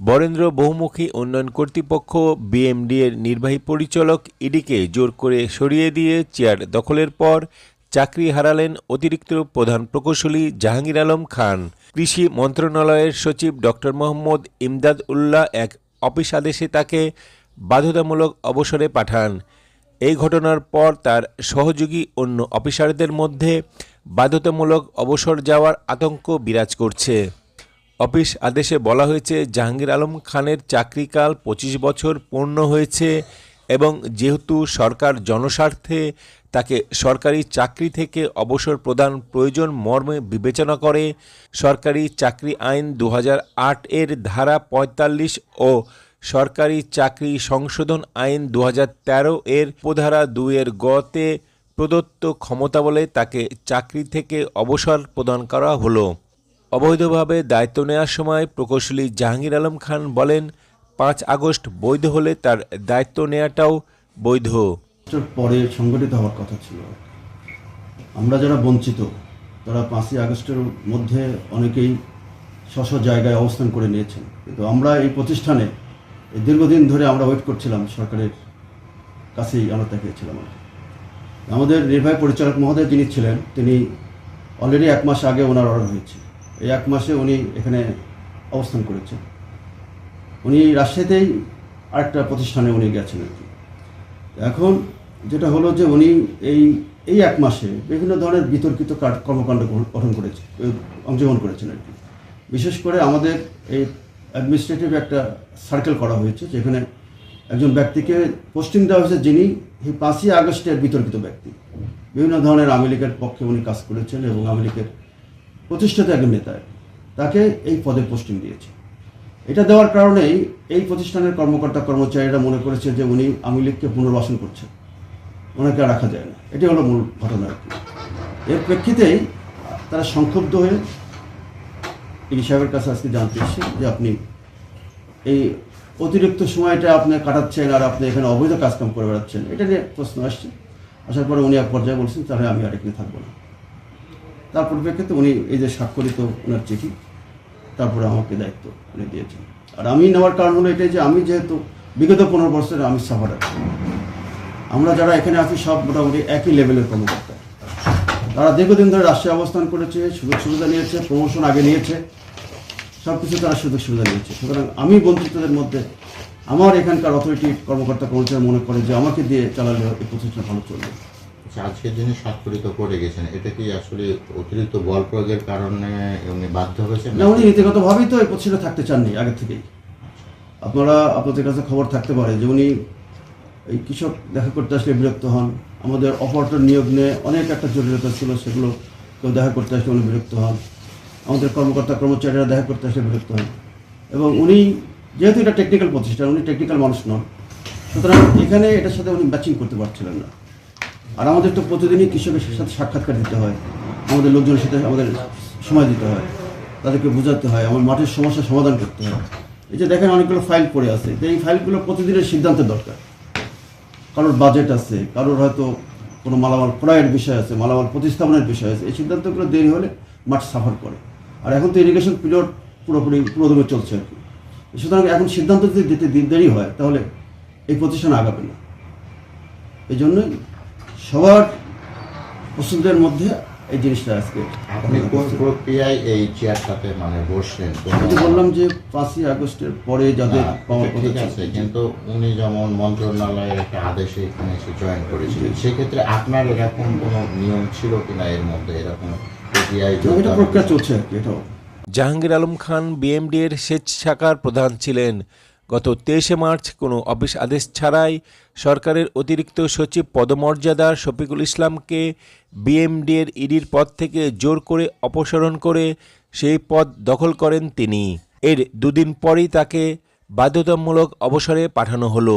বরেন্দ্র বহুমুখী উন্নয়ন কর্তৃপক্ষ বিএমডি এর নির্বাহী পরিচালক ইডিকে জোর করে সরিয়ে দিয়ে চেয়ার দখলের পর চাকরি হারালেন অতিরিক্ত প্রধান প্রকৌশলী জাহাঙ্গীর আলম খান। কৃষি মন্ত্রণালয়ের সচিব ডক্টর মোহাম্মদ ইমদাদ উল্লাহ এক অফিস আদেশে তাকে বাধ্যতামূলক অবসরে পাঠান। এই ঘটনার পর তার সহযোগী অন্য অফিসারদের মধ্যে বাধ্যতামূলক অবসর যাওয়ার আতঙ্ক বিরাজ করছে। অফিস আদেশে বলা হয়েছে, জাহাঙ্গীর আলম খানের চাকরিকাল পঁচিশ বছর পূর্ণ হয়েছে এবং যেহেতু সরকার জনস্বার্থে তাকে সরকারি চাকরি থেকে অবসর প্রদান প্রয়োজন মর্মে বিবেচনা করে, সরকারি চাকরি আইন দু হাজার আট এর ধারা পঁয়তাল্লিশ ও সরকারি চাকরি সংশোধন আইন দু হাজার তেরো এর উপধারা দুইয়ের গতে প্রদত্ত ক্ষমতা বলে তাকে চাকরি থেকে অবসর প্রদান করা হলো। অবৈধভাবে দায়িত্ব নেওয়ার সময় প্রকৌশলী জাহাঙ্গীর আলম খান বলেন, পাঁচ আগস্ট বৈধ হলে তার দায়িত্ব নেওয়াটাও বৈধ। পরে সংগঠিত হওয়ার কথা ছিল। আমরা যারা বঞ্চিত, তারা পাঁচই আগস্টের মধ্যে অনেকেই স্ব জায়গায় অবস্থান করে নিয়েছেন। কিন্তু আমরা এই প্রতিষ্ঠানে দীর্ঘদিন ধরে আমরা ওয়েট করছিলাম, সরকারের কাছেই আমরা তাকিয়েছিলাম আমাদের নির্বাহী পরিচালক মহোদয় যিনি ছিলেন, তিনি অলরেডি এক মাস আগে ওনার অর্ডার হয়েছে। এই এক মাসে উনি এখানে অবস্থান করেছেন। উনি রাজশাহীতেই আরেকটা প্রতিষ্ঠানে উনি গেছেন আর কি। এখন যেটা হলো যে উনি এই এই এক মাসে বিভিন্ন ধরনের বিতর্কিত কর্মকাণ্ড গঠন করেছে, অংশগ্রহণ করেছেন আর কি। বিশেষ করে আমাদের এই অ্যাডমিনিস্ট্রেটিভ একটা সার্কেল করা হয়েছে, যেখানে একজন ব্যক্তিকে পোস্টিং দেওয়া হয়েছে যিনি এই পাঁচই আগস্টের বিতর্কিত ব্যক্তি। বিভিন্ন ধরনের লীগের পক্ষে উনি কাজ করেছেন এবং লীগের প্রতিষ্ঠিত একজন নেতা। আর কি। তাকে এই পদে পোস্টিং দিয়েছে। এটা দেওয়ার কারণেই এই প্রতিষ্ঠানের কর্মকর্তা কর্মচারীরা মনে করেছে যে উনি আওয়ামী লীগকে পুনর্বাসন করছেন। ওনাকে রাখা যায় না। এটি হলো মূল ঘটনা আর কি। এর প্রেক্ষিতেই তারা সংক্ষুব্ধ হয়ে ইডি সাহেবের কাছে আজকে জানতে এসেছে যে আপনি এই অতিরিক্ত সময়টা আপনি কাটাচ্ছেন আর আপনি এখানে অবৈধ কাজকাম করে বেড়াচ্ছেন। এটা নিয়ে প্রশ্ন আসছে। আসার পরে উনি এক পর্যায়ে বলছেন, তাহলে আমি আর এখানে থাকব না। তার পরিপ্রেক্ষিতে উনি এই যে স্বাক্ষরিত ওনার চিঠি, তারপরে আমাকে দায়িত্ব উনি দিয়েছেন। আর আমি নেওয়ার কারণ হলো এটাই যে আমি যেহেতু বিগত পনেরো বছরে আমি সাফার আছি। আমরা যারা এখানে আছি সব মোটামুটি একই লেভেলের কর্মকর্তা। তারা দীর্ঘদিন ধরে রাষ্ট্রে অবস্থান করেছে, সুযোগ সুবিধা নিয়েছে প্রমোশন আগে নিয়েছে সব কিছু তারা সুযোগ সুবিধা নিয়েছে। সুতরাং আমি বঞ্চিতদের মধ্যে আমার এখানকার অথরিটি কর্মকর্তা কর্মচারী মনে করে যে আমাকে দিয়ে চালালে এই প্রতিষ্ঠান ভালো চলবে। আজকে যিনি স্বাক্ষরিত করে গেছেন এটা কি আসলে অতিরিক্ত বল প্রয়োগের কারণে উনি বাধ্য হয়েছেন না উনি নীতিগতভাবেই তো এই থাকতে চাননি আগে থেকেই। আপনারা আপনাদের কাছে খবর থাকতে পারে যে উনি এই কৃষক দেখা করতে আসলে বিরক্ত হন। আমাদের অপারেটর নিয়োগ নিয়ে অনেক একটা জটিলতা ছিল সেগুলো কেউ দেখা করতে আসলে উনি বিরক্ত হন। আমাদের কর্মকর্তা কর্মচারীরা দেখা করতে আসলে বিরক্ত হন। এবং উনি যেহেতু এটা টেকনিক্যাল প্রতিষ্ঠান উনি টেকনিক্যাল মানুষ নন সুতরাং এখানে এটার সাথে উনি ম্যাচিং করতে পারছিলেন না। আর আমাদের তো প্রতিদিনই কৃষকের সাথে সাক্ষাৎকার দিতে হয়। আমাদের লোকজনের সাথে আমাদের সময় দিতে হয়। তাদেরকে বোঝাতে হয়, আমার মাঠের সমস্যার সমাধান করতে হয়। এই যে দেখেন অনেকগুলো ফাইল পড়ে আছে। তো এই ফাইলগুলো প্রতিদিনের সিদ্ধান্তের দরকার। কারোর বাজেট আছে, কারোর হয়তো কোনো মালামাল ক্রয়ের বিষয় আছে, মালামাল প্রতিস্থাপনের বিষয় আছে। এই সিদ্ধান্তগুলো দেরি হলে মাঠ সাফার করে। আর এখন তো ইরিগেশন পিরিয়ড পুরোপুরি পুরোদমে চলছে আর কি। সুতরাং এখন সিদ্ধান্ত যদি দিতে দেরি হয়, তাহলে এই প্রতিষ্ঠান আগাবে না। এই জন্যই সবার পছন্দের মধ্যে এই জিনিসটা আজকে আপনি কোন প্রক্রিয়ায় এই চেয়ারটাতে মানে বসলেন? আমি বললাম যে পাঁচই আগস্টের পরে যাদের পাওয়ার ঠিক আছে কিন্তু উনি যেমন মন্ত্রণালয়ের একটা আদেশে এখানে এসে জয়েন করেছিলেন সেক্ষেত্রে আপনার এরকম কোনো নিয়ম ছিল কিনা এর মধ্যে এরকম প্রক্রিয়ায় এটা প্রক্রিয়া চলছে আর কি এটাও। জাহাঙ্গীর আলম খান বিএমডি এর সেচ শাখার প্রধান ছিলেন। গত তেইশে মার্চ কোনো অফিস আদেশ ছাড়াই সরকারের অতিরিক্ত সচিব পদমর্যাদার শফিকুল ইসলামকে বিএমডিএর ইডির পদ থেকে জোর করে অপসারণ করে সেই পদ দখল করেন তিনি। এর দুদিন পরই তাকে বাধ্যতামূলক অবসরে পাঠানো হলো।